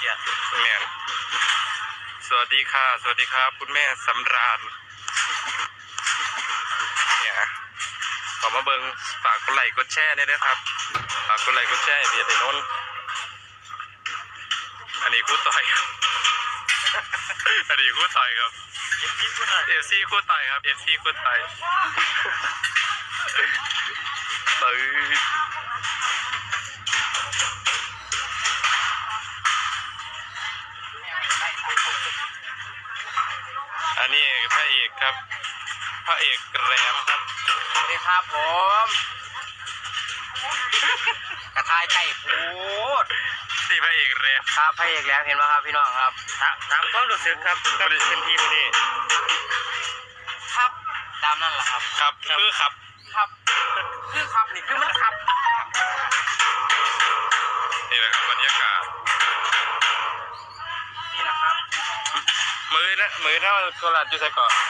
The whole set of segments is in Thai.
ชียร์แม่นสวัสดีค่ะ สวัสดีครับ คุณแม่สำราญเนี่ยขอมาเบิงฝากกดไลค์กดแชร์ด้วยนะครับ ฝากกดไลค์กดแชร์ให้เบียร์ไอ้นนท์อันนี้คู่ต่อยครับ อันนี้คู่ต่อยครับยิปยิปพูดหน่อยเอฟซีคู่ต่อยครับเอฟซีคู่ต่อยตื้ออัน ครับ พระเอกแรมครับ สวัสดีครับผมกระทายไก่พูดที่พระเอกแรมครับพระเอกแล้วเห็นไหมครับพี่น้องครับ ถามความรู้สึกครับก็ได้เป็นทีมนี่ครับตามนั่นแหละครับ ครับคือครับครับ คือครับนี่คือมันครับนี่แหละครับบรรยากาศนี่นะครับ มือนะมือเท่าโคราชอยู่ใส่เกาะเรือเ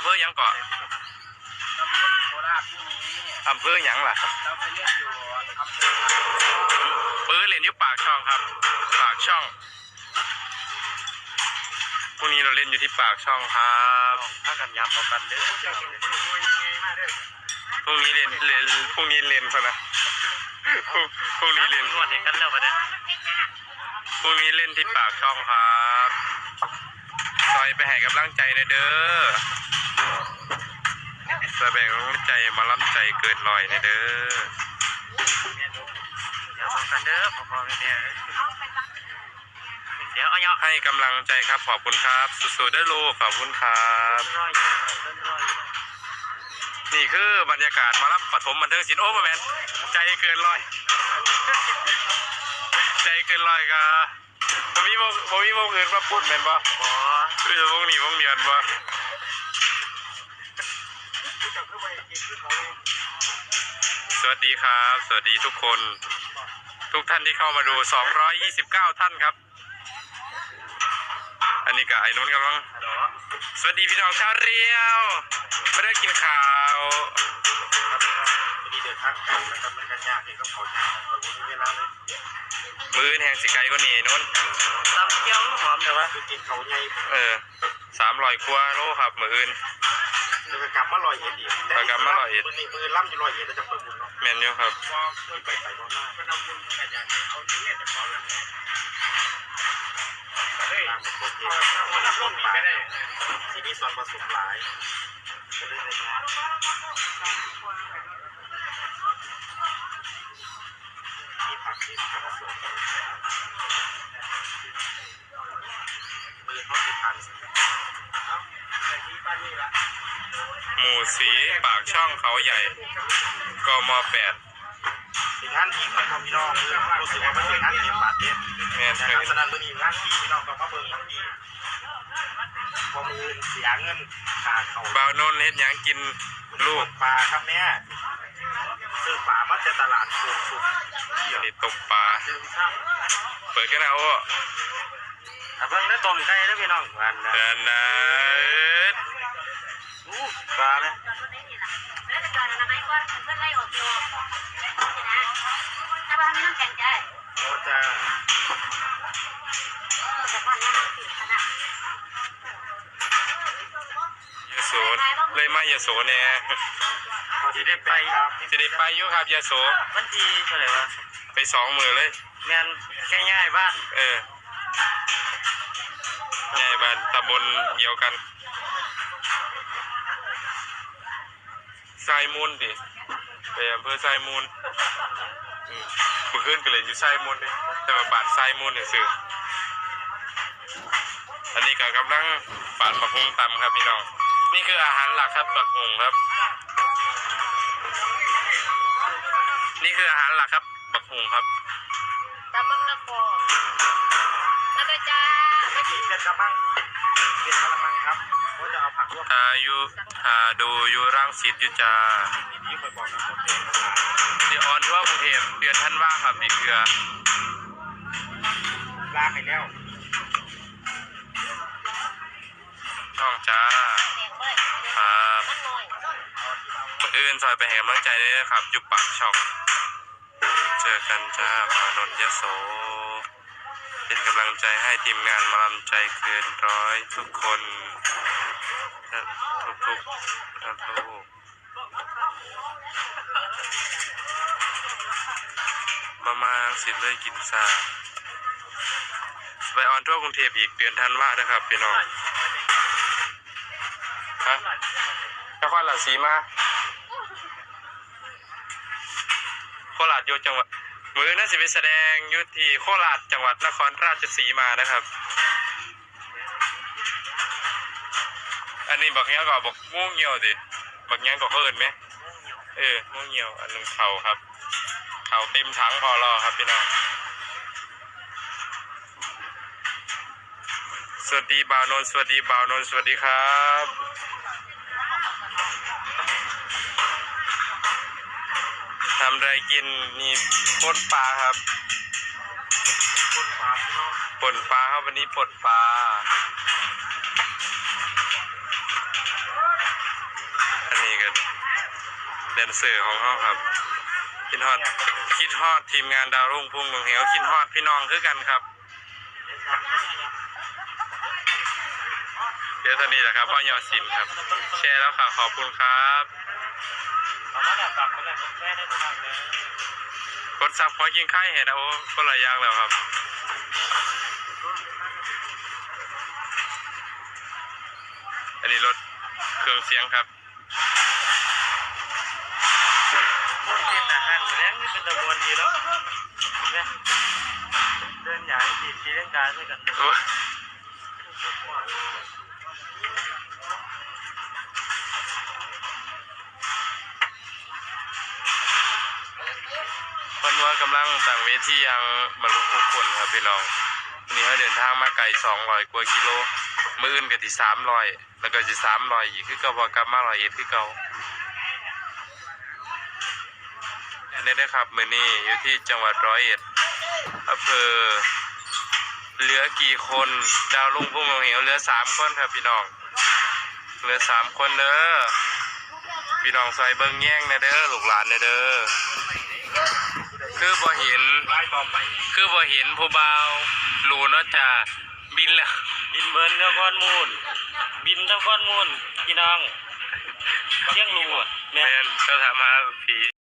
ำเภอหยังเกาะเราไปเล่นอยู่โคราชพรุ่งนี้อำเภอหยังล่ะเราไปเล่นอยู่อำเภอปื้อเรียนอยู่ปากช่องครับ ปากช่องพรุ่งนี้เราเล่นอยู่ที่ปากช่องครับถ้ากันย้ำเอากันเด้อพรุ่งนี้เรียนเรียนพรุ่งนี้เรียนพอนะพรุ่งพรุ่งนี้เรียนนวดเห็นกันแล้วปะเนี่ยพรุ่งนี้เล่นที่ปากช่องครับ ซอยไปให้กำลังใจหน่อยเด้อ ซอยแบ่งกำลังใจมาล้ำใจเกินลอยหน่อยเด้อย้ำเอากันเด้อพ่อพ่อแม่แม่เดี๋ยวเอาเนาะให้กำลังใจครับขอบคุณครับสู้ๆได้อลูกขอบคุณครับนี่คือบรรยากาศมารับปฐมบันเทิงศิลป์โอ้แมนใจเกินร้อย ใจเกินร้อยกะผมมีโมผมมีโมอื่นมาพูดแมนบ่บอคือวงนี้วงเดียนบ่ สวัสดีครับ สวัสดีทุกคน ทุกท่านที่เข้ามาดู 229 ท่านครับ อันนี้กับไอ้นุ่นกำลังฮัลโหลสวัสดีพี่น้องชาวเรียว ไม่ได้กินข้าววันนี้เดินทางไกลนะครับมันกันยากที่เขาเขาจ้างคนรู้เวลาเลยมือแห่งสิไกลก็นี่ไอ้นุ่นตำเกี๊ยวหอมเดี๋ยววะคือกินเขาใหญ่เออสามร้อยกว่าโลครับมืออื่น จะกลับมาลอยเอ็ดอีกไปกลับมาร้อยเอ็ด มือนี้มือล่ำอยู่ลอยเอ็ดแล้วจะเปิดบุญเนาะแมนอยู่ครับมีไปไปบ้างหน้าเป็นเอาบุญกันอย่างเอาเนี่ยแต่เขาเลยเฮ้ยเอารับร่วมมีไม่ได้ทีนี้ส่วนผสมหลายจะได้ในงานมีผักที่ผสมมือเขาติดพัน เอาแต่ที่บ้านนี่ละหมู่สีปากช่องเขาใหญ่กมแปดถึงงานทีมนะครับพี่น้องรู้สึกว่ามันเป็นงานทีมบาดเจ็บแมนนะเคครับยฉะนั้นวันนี้งานที่พี่น้องต้องมาเบิ่งทั้งทีพอมือเสียเงินขาดเขาบ่าวนนท์เฮ็ดหยังกินลูกปลาครับแม่ซื้อปลามาจากตลาดโคงสุกอันนี้ตกปลาซื้อข้ามเปิดกันนะโอ้ ถ้าเบิ่งได้ต้มไก่แล้วพี่น้องวันนะเดินนะอู้ปลาเนี่ยแล้วแต่ก่อนอนามัยก่อนเพื่อนไล่ออกอยู่นะแต่ว่าไม่ต้องแข่งใจเราจะแต่ก่อนนะติดขนาดยโสเลยมายโสเนี่ยที่ได้ไปครับจะได้ไปอยู่ครับยโสวันที่เท่าไหร่วะไปสองมือเลย แม่นแค่ง่ายบ้าน เออ ใหญ่บ้านตำบลเดียวกันทรายมูลดิไปอำเภอทรายมูลอืมเมื่อคืนก็เลยอยู่ทรายมูลดิแต่ว่าบ้านทรายมูลเนี่ยซื้ออันนี้ก็กำลังปาดมะฮุงตำครับพี่น้อง นี่คืออาหารหลักครับปักฮุงครับ นี่คืออาหารหลักครับบักฮุงครับตำมักละโกแกระมังเป็นกระมังครับเขาจะเอาผักลวกหาอยู่หาดูอยู่ร่างสิทธิ์อยู่จ้านี่เคยบอกนะคนเป็นเดี๋ยวออนทั่วกรุงเทพเดือนท่านว่าครับนี่เกลือลากไปแล้วช่องจ้าแดงเว้ยครับมันหน่อยคนอื่นซอยไปแห่กำลังใจได้เลยครับอยุบปากช่อง เจอกันจ้าปานนท์ยโส เป็นกำลังใจให้ทีมงานมาลำใจเกินร้อยทุกคนทุกทุกๆทั้งโลกมามาสิเลยกินซาไปออนทั่วกรุงเทพอีกเดือนธันวานะครับพี่น้องฮะนครราชสีมาโคราชอยู่จังหวัด มือน่าจะไปแสดงยุทีโคราชจังหวัดนครราชสีมานะครับ อันนี้บักเงี้ยก็บอกม่วงเหี่ยวดิบักเงี้ยก็เขาเอินไหมเออม่วงเหี่ยวอันนึงเข่าครับ เข่าเต็มถังพอรอครับพี่น้องสวัสดีบ่าวนนสวัสดีบ่าวนนสวัสดีครับ ทำไรกินนี่ปนปลาครับคนฟาร์มเนาปนปลาครับวันนี้ปนปลาอันนี้ก็แดนเซอร์ของเขาครับคิดฮอดคิดฮอดทีมงานดาวรุ่งพุ่งลงเหวคิดฮอดพี่น้องคือกันครับ เดี๋ยวตอนนี้แหละครับพ่อยอสินครับ แชร์แล้วค่ะขอบคุณครับ เราก็แบบกลับมาแบบแค่ได้ทุกวันเลยกดซับหัวกินไข่เห็นนะโอ้คนละอย่างแล้วครับอันนี้รถเครื่องเสียงครับเป็นอาหารแรงนี่เป็นตะบวนดีแล้วเนี่ยเดินใหญ่ตีตีเล่นการด้วยกัน กำลังต่างเวทียังบรรลุทุกคนครับพี่น้องวันนี้เขาเดินทางมาไกลสองร้อยกว่ากิโลมืออื่นก็ที่สามร้อยแล้วก็ที่สามร้อยอีกคือเก่าพอกลับมาร้อยเอ็ดคือเก่าอันนี้ได้อครับมือนี้อยู่ที่จังหวัดร้อยเอ็ดอำเภอเหลือกี่คนดาวลุงพุ่งลงเหวเหลือสามคนครับพี่น้องเหลือสามคนเด้อพี่น้องซอยเบิ้งแย่งนะเด้อลูกหลานนะเด้อ คือบ่เห็นไล่บอมไปคือบ่เห็นผู้บ่าวรู้เนาะจ้าบินแล้วบินเบิร์นแล้วก้อนมูล บินแล้วก้อนมูลพี่น้องเที่ยงรูอะแม่นเขาถามหาผี